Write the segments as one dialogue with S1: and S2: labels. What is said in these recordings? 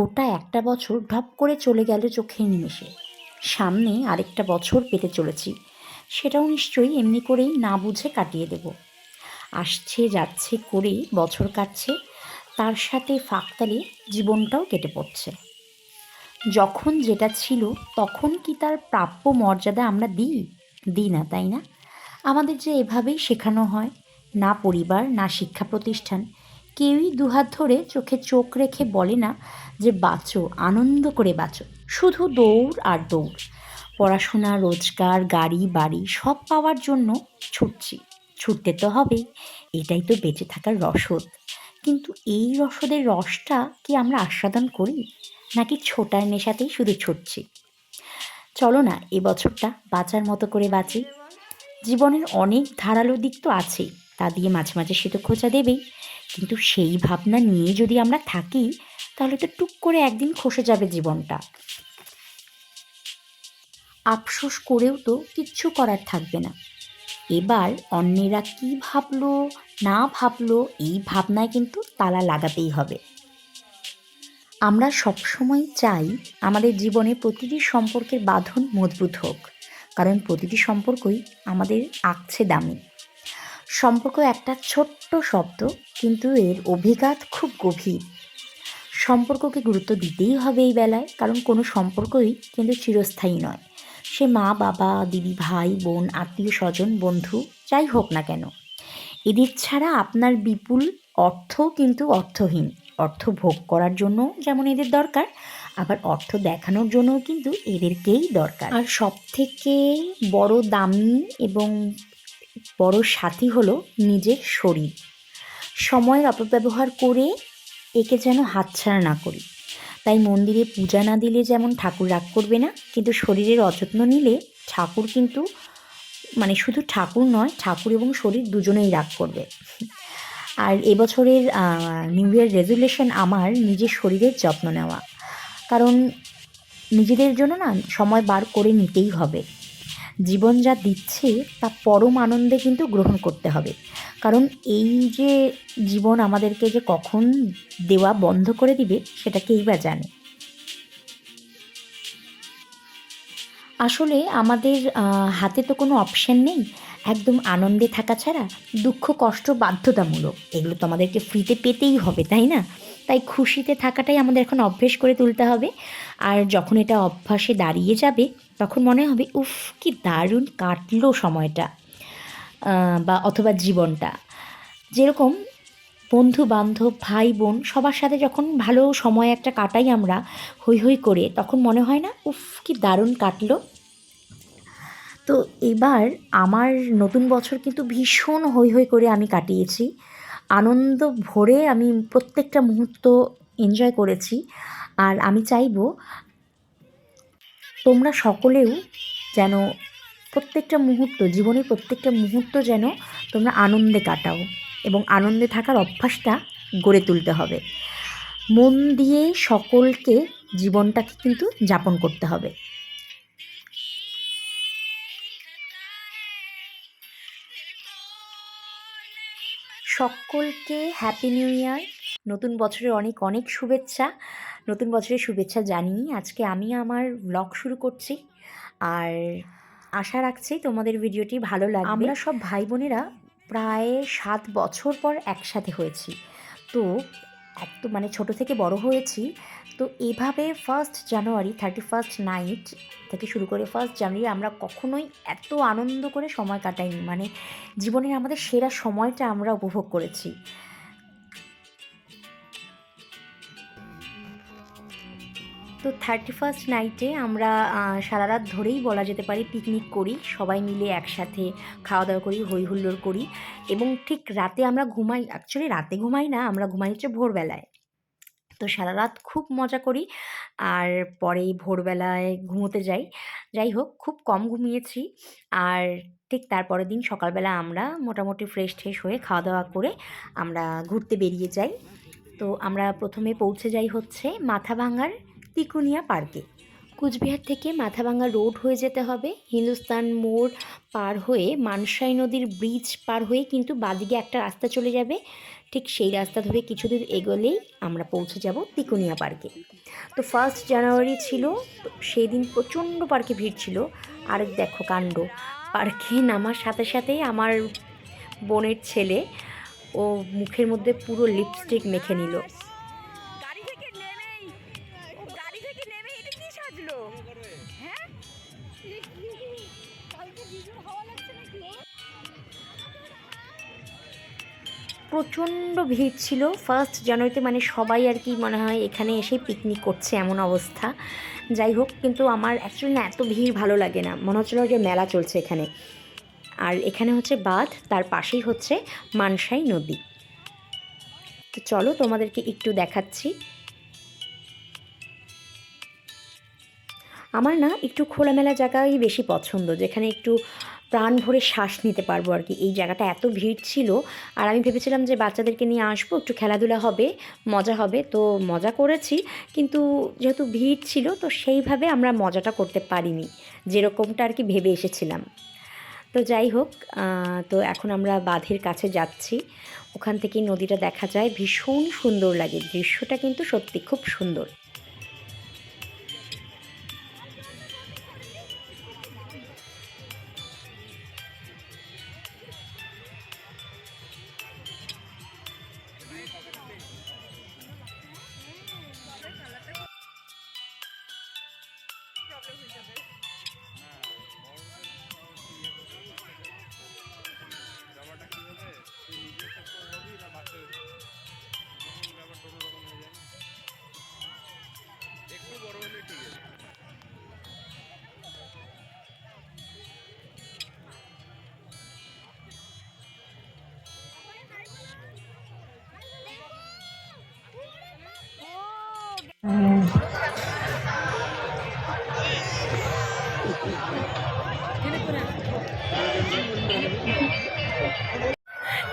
S1: গোটা একটা বছর ঢপ করে চলে গেল চোখের নিমেষে। সামনে আরেকটা বছর পেতে চলেছি। সেটাও নিশ্চয়ই এমনি করেই না বুঝে কাটিয়ে দেব। আসছে, যাচ্ছে করে বছর কাটছে, তার সাথে ফাঁকতালে জীবনটাও কেটে পড়ছে। যখন যেটা ছিল, তখন কি তার প্রাপ্য মর্যাদা আমরা দিই? দিই না, তাই না? আমাদের যে এভাবেই শেখানো হয়, না পরিবার, না শিক্ষা প্রতিষ্ঠান কেউই দুহাত ধরে চোখে চোখ রেখে বলে না যে বাঁচো, আনন্দ করে বাঁচো। শুধু দৌড় আর দৌড়। পড়াশোনা, রোজগার, গাড়ি, বাড়ি সব পাওয়ার জন্য ছুটছি। ছুটতে তো হবেই এটাই তো বেঁচে থাকার রসদ। কিন্তু এই রসদের রসটা কি আমরা আস্বাদন করি? নাকি ছোটার নেশাতেই শুধু ছুটছি? চলো না, এ বছরটা বাঁচার মতো করে বাঁচি। জীবনের অনেক ধারালো দিক তো আছেই, তা দিয়ে মাঝে মাঝে সে তো খোঁচা দেবেই। কিন্তু সেই ভাবনা নিয়ে যদি আমরা থাকি, তাহলে তো টুক করে একদিন খসে যাবে জীবনটা। আফসোস করেও তো কিচ্ছু করার থাকবে না। এবার অন্যেরা কি ভাবলো, না ভাবলো, এই ভাবনায় কিন্তু তালা লাগাতেই হবে। আমরা সবসময় চাই আমাদের জীবনে প্রতিটি সম্পর্কের বাঁধন মজবুত হোক, কারণ প্রতিটি সম্পর্কই আমাদের আঁকছে দামি। সম্পর্ক একটা ছোট্ট শব্দ, কিন্তু এর অভিঘাত খুব গভীর। সম্পর্ককে গুরুত্ব দিতেই হবে এই বেলায়, কারণ কোনো সম্পর্কই কিন্তু চিরস্থায়ী নয়। সে মা, বাবা, দিদি, ভাই, বোন, আত্মীয়, স্বজন, বন্ধু, যাই হোক না কেন। এদের ছাড়া আপনার বিপুল অর্থ কিন্তু অর্থহীন। অর্থ ভোগ করার জন্য যেমন এদের দরকার, আবার অর্থ দেখানোর জন্যও কিন্তু এদেরকেই দরকার। আর সব থেকে বড় দামি এবং বড় সাথী হলো নিজের শরীর। সময়ের অপব্যবহার করে একে যেন হাতছাড়া না করি। তাই মন্দিরে পূজা না দিলে যেমন ঠাকুর রাগ করবে না, কিন্তু শরীরের অযত্ন নিলে ঠাকুর কিন্তু মানে শুধু ঠাকুর নয়, ঠাকুর এবং শরীর দুজনেই রাগ করবে। আর এবছরের নিউ ইয়ার রেজুলেশন আমার নিজের শরীরের যত্ন নেওয়া। কারণ নিজেদের জন্য না, সময় বার করে নিতেই হবে। জীবন যা দিচ্ছে, তা পরম আনন্দে কিন্তু গ্রহণ করতে হবে। কারণ এই যে জীবন আমাদেরকে যে কখন দেওয়া বন্ধ করে দিবে, সেটা কেই বা জানে। আসলে আমাদের হাতে তো কোনো অপশান নেই। একদম আনন্দে থাকা ছাড়া দুঃখ, কষ্ট বাধ্যতামূলক। এগুলো তো আমাদেরকে ফ্রিতে পেতেই হবে, তাই না? তাই খুশিতে থাকাটাই আমাদের এখন অভ্যেস করে তুলতে হবে। আর যখন এটা অভ্যাসে দাঁড়িয়ে যাবে, তখন মনে হবে, উফ, কি দারুণ কাটলো সময়টা বা অথবা জীবনটা। যেরকম বন্ধু বান্ধব ভাই বোন সবার সাথে যখন ভালো সময় একটা কাটাই আমরা হই হই করে, তখন মনে হয় না, উফ, কি দারুণ কাটলো। তো এবার আমার নতুন বছর কিন্তু ভীষণ হই হই করে আমি কাটিয়েছি। আনন্দ ভরে আমি প্রত্যেকটা মুহূর্ত এনজয় করেছি। আর আমি চাইব তোমরা সকলেও যেন প্রত্যেকটা মুহূর্ত, জীবনের প্রত্যেকটা মুহূর্ত যেন তোমরা আনন্দে কাটাও এবং আনন্দে থাকার অভ্যাসটা গড়ে তুলতে হবে। মন দিয়ে সকলকে জীবনটাকে কিন্তু যাপন করতে হবে। সকলকে হ্যাপি নিউ ইয়ার নতুন বছরের অনেক অনেক শুভেচ্ছা। নতুন বছরের শুভেচ্ছা জানিয়ে আজকে আমি আমার ব্লগ শুরু করছি। আর আশা রাখছি তোমাদের ভিডিওটি ভালো লাগবে। আমরা সব ভাই বোনেরা প্রায় সাত বছর পর একসাথে হয়েছি। তো এত মানে ছোট থেকে বড় হয়েছি। তো এভাবে first January thirty first night থেকে শুরু করে ফার্স্ট জানুয়ারি আমরা কখনোই এত আনন্দ করে সময় কাটাইনি। মানে জীবনের আমাদের সেরা সময়টা আমরা উপভোগ করেছি। তো থার্টি ফার্স্ট নাইটে আমরা সারা রাত ধরেই বলা যেতে পারে পিকনিক করি। সবাই মিলে একসাথে খাওয়া দাওয়া করি হই হুল্লোড় করি এবং ঠিক রাতে আমরা ঘুমাই। অ্যাকচুয়ালি রাতে ঘুমাই না, আমরা ঘুমাই হচ্ছে ভোরবেলায়। তো সারা রাত খুব মজা করি। আর পরে ভোরবেলায় ঘুমোতে যাই। যাই হোক, খুব কম ঘুমিয়েছি। আর ঠিক তারপরের দিন সকালবেলা আমরা মোটামুটি ফ্রেশ ট্রেশ হয়ে খাওয়া দাওয়া করে আমরা ঘুরতে বেরিয়ে যাই। তো আমরা প্রথমে পৌঁছে যাই হচ্ছে মাথা ভাঙার তিকুনিয়া পার্কে। কুচবিহার থেকে মাথাভাঙ্গা রোড হয়ে যেতে হবে। হিন্দুস্তান মোড় পার হয়ে মানসাই নদীর ব্রিজ পার হয়ে কিন্তু বাদিকে একটা রাস্তা চলে যাবে। ঠিক সেই রাস্তা ধরে কিছু দূর এগোলেই আমরা পৌঁছে যাব তিকুনিয়া পার্কে। তো ফার্স্ট জানুয়ারি ছিল সেই দিন প্রচণ্ড পার্কে ভিড় ছিল। আর দেখো কাণ্ড, পার্কে নামার সাথে সাথেই আমার বোনের ছেলে ও মুখের মধ্যে পুরো লিপস্টিক মেখে নিল। প্রচণ্ড ভিড় ছিল। ফার্স্ট জানুয়ারিতে মানে সবাই আর কি মনে হয় এখানে এসে পিকনিক করছে এমন অবস্থা। যাই হোক, কিন্তু আমার অ্যাকচুয়ালি না এত ভিড় ভালো লাগে না। মনে হচ্ছিল যে মেলা চলছে এখানে। আর এখানে হচ্ছে বাঁধ, তার পাশেই হচ্ছে মানসাই নদী। তো চলো তোমাদেরকে একটু দেখাচ্ছি। আমার না একটু খোলামেলা জায়গাই বেশি পছন্দ, যেখানে একটু প্রাণ ভরে শ্বাস নিতে পারব আর কি। এই জায়গাটা এত ভিড় ছিল আর আমি ভেবেছিলাম যে বাচ্চাদেরকে নিয়ে আসব, একটু খেলাধুলা হবে, মজা হবে। তো মজা করেছি কিন্তু যেহেতু ভিড় ছিল তো সেইভাবে আমরা মজাটা করতে পারিনি, যেরকমটা আর কি ভেবে এসেছিলাম। তো যাই হোক তো এখন আমরা বাঁধের কাছে যাচ্ছি। ওখান থেকে নদীটা দেখা যায়, ভীষণ সুন্দর লাগে। দৃশ্যটা কিন্তু সত্যি খুব সুন্দর।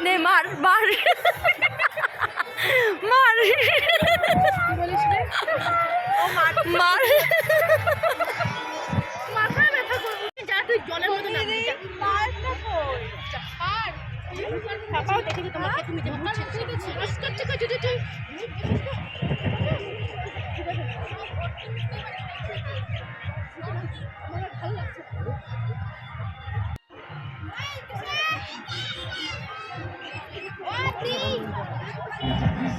S2: নে
S3: মার মার। মার। মার। করব যা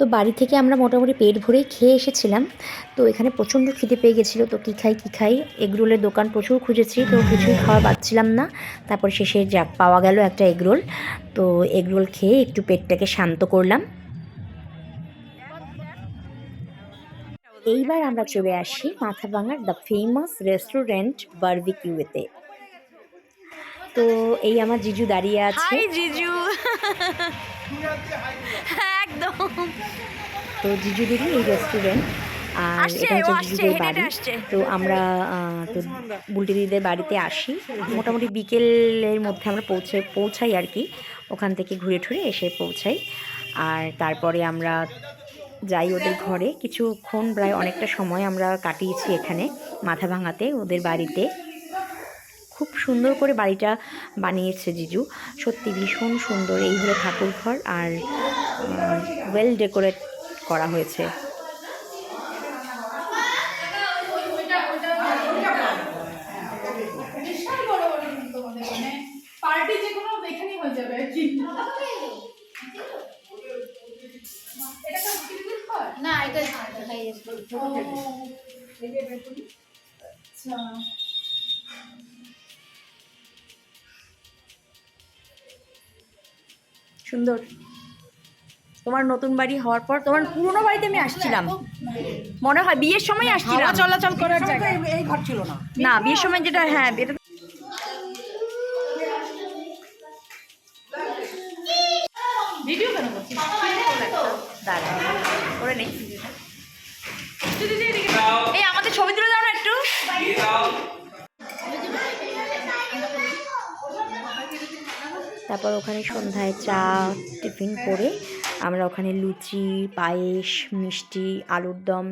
S1: তো বাড়ি থেকে আমরা মোটামুটি পেট ভরেই খেয়ে এসেছিলাম। তো এখানে প্রচণ্ড খিদে পেয়ে গেছিল। তো কী খাই কী খাই? এগরোলের দোকান প্রচুর খুঁজেছি তো কিছুই খাওয়া পাচ্ছিলাম না। তারপর শেষে যাক পাওয়া গেল একটা এগরোল। তো এগরোল খেয়ে একটু পেটটাকে শান্ত করলাম। এইবার আমরা চলে আসি মাথাভাঙার দ্য ফেমাস রেস্টুরেন্ট বারবিকিউতে। তো এই আমার জিজু দাঁড়িয়ে আছে।
S3: জিজু।
S1: তো জিজুদেরই এই রেস্টুরেন্ট আর এটা হচ্ছে জিজুদের বাড়ি। তো আমরা তো বুলটি দিদিদের বাড়িতে আসি। মোটামুটি বিকেলের মধ্যে আমরা পৌঁছে পৌঁছাই আর কি। ওখান থেকে ঘুরে ঠুরে এসে পৌঁছাই। আর তারপরে আমরা যাই ওদের ঘরে। কিছুক্ষণ প্রায় অনেকটা সময় আমরা কাটিয়েছি এখানে মাথা ভাঙাতে ওদের বাড়িতে। খুব সুন্দর করে বাড়িটা বানিয়েছে জিজু। সত্যি ভীষণ সুন্দর এই হলো ঠাকুর ঘর আর ওয়েল ডেকোরেট করা হয়েছে।
S4: মানে পার্টি যে কোনো এখানেই হয়ে যাবে আর কি। এটা তো বিক্রি ঘর
S5: না এটা খাই
S4: আচ্ছা।
S1: সুন্দর। তোমার নতুন বাড়ি হওয়ার পর তোমার পুরনো বাড়িতে আমি আসছিলাম। মনে হয় বিয়ের সময় আসছিলাম।
S3: চলাচল করার জায়গা।
S5: এই ঘর ছিল না।
S1: না বিয়ের সময় যেটা হ্যাঁ এটা
S4: ভিডিও কেন করছিস?
S1: দাঁড়া করে নেই এই আমাদের ছবি তুলে দাও না একটু। তারপর ওখানে সন্ধ্যায় চা, টিফিন করে আমরা ওখানে লুচি, পায়েস, মিষ্টি, আলুর দম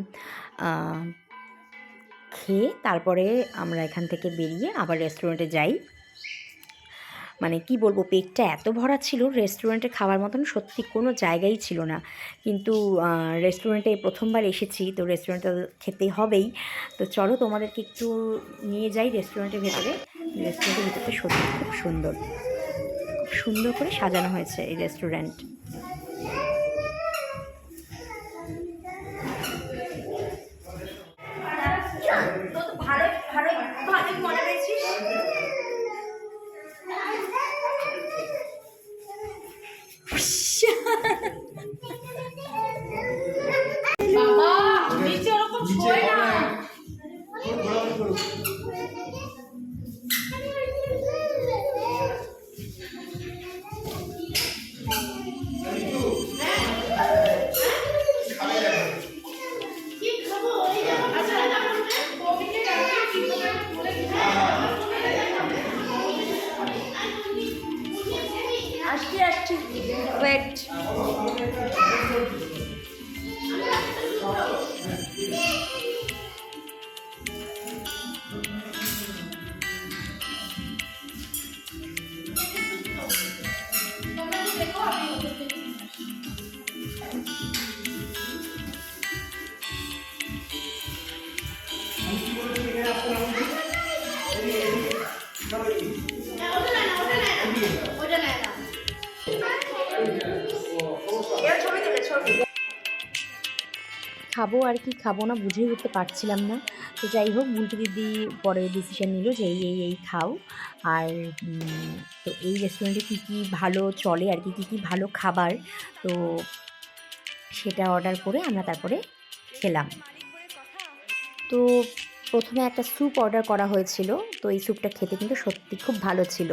S1: খেয়ে তারপরে আমরা এখান থেকে বেরিয়ে আবার রেস্টুরেন্টে যাই। মানে কি বলব, পেটটা এত ভরা ছিল রেস্টুরেন্টে খাওয়ার মতন সত্যি কোনো জায়গাই ছিল না। কিন্তু রেস্টুরেন্টে প্রথমবার এসেছি, তো রেস্টুরেন্টে খেতে হবেই। তো চলো তোমাদেরকে একটু নিয়ে যাই রেস্টুরেন্টের ভেতরে। রেস্টুরেন্টের ভেতরটা সত্যি খুব সুন্দর। সুন্দর করে সাজানো হয়েছে এই রেস্টুরেন্ট খাব আর কি খাব না বুঝেই উঠতে পারছিলাম না। তো যাই হোক, বুলটি দিদি পরে ডিসিশন নিল যে এই এই এই খাও। আর তো এই রেস্টুরেন্টে কী কী ভালো চলে আর কি, কী কী ভালো খাবার? তো সেটা অর্ডার করে আমরা তারপরে খেলাম। তো প্রথমে একটা স্যুপ অর্ডার করা হয়েছিল। তো এই স্যুপটা খেতে কিন্তু সত্যি খুব ভালো ছিল।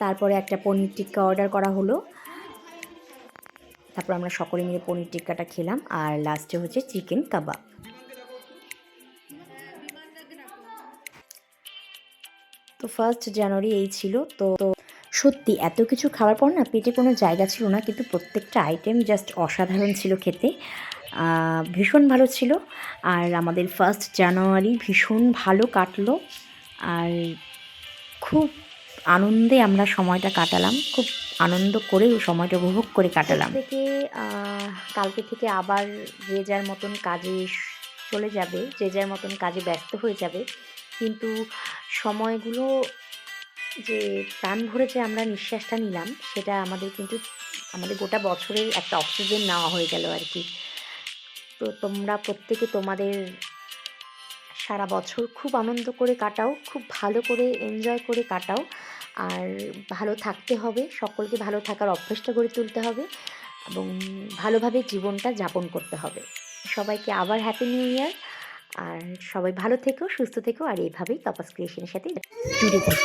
S1: তারপরে একটা পনির টিক্কা অর্ডার করা হলো। তারপর আমরা সকলে মিলে পনির টিক্কাটা খেলাম আর লাস্টে হচ্ছে চিকেন কাবাব তো ফার্স্ট জানুয়ারি এই ছিল তো সত্যি এত কিছু খাওয়ার পর না পেটে কোনো জায়গা ছিল না কিন্তু প্রত্যেকটা আইটেম জাস্ট অসাধারণ ছিল খেতে। ভীষণ ভালো ছিল। আর আমাদের ফার্স্ট জানুয়ারি ভীষণ ভালো কাটলো। আর খুব আনন্দে আমরা সময়টা কাটালাম। খুব আনন্দ করে সময়টা উপভোগ করে কাটালাম। থেকে কালকে থেকে আবার যে যার মতন কাজে চলে যাবে, যে যার মতন কাজে ব্যস্ত হয়ে যাবে। কিন্তু সময়গুলো যে প্রাণ ভরে যে আমরা নিঃশ্বাসটা নিলাম, সেটা আমাদের কিন্তু, আমাদের গোটা বছরের একটা অক্সিজেন নেওয়া হয়ে গেল আর কি। তো তোমরা প্রত্যেকে তোমাদের সারা বছর খুব আনন্দ করে কাটাও, খুব ভালো করে এনজয় করে কাটাও। আর ভালো থাকতে হবে, সকলকে ভালো থাকার অভ্যেসটা গড়ে তুলতে হবে এবং ভালোভাবে জীবনটা যাপন করতে হবে। সবাইকে আবার হ্যাপি নিউ ইয়ার আর সবাই ভালো থেকো, সুস্থ থেকো, আর এইভাবেই তপাস ক্রিয়েশনের সাথে জুড়ে থেকো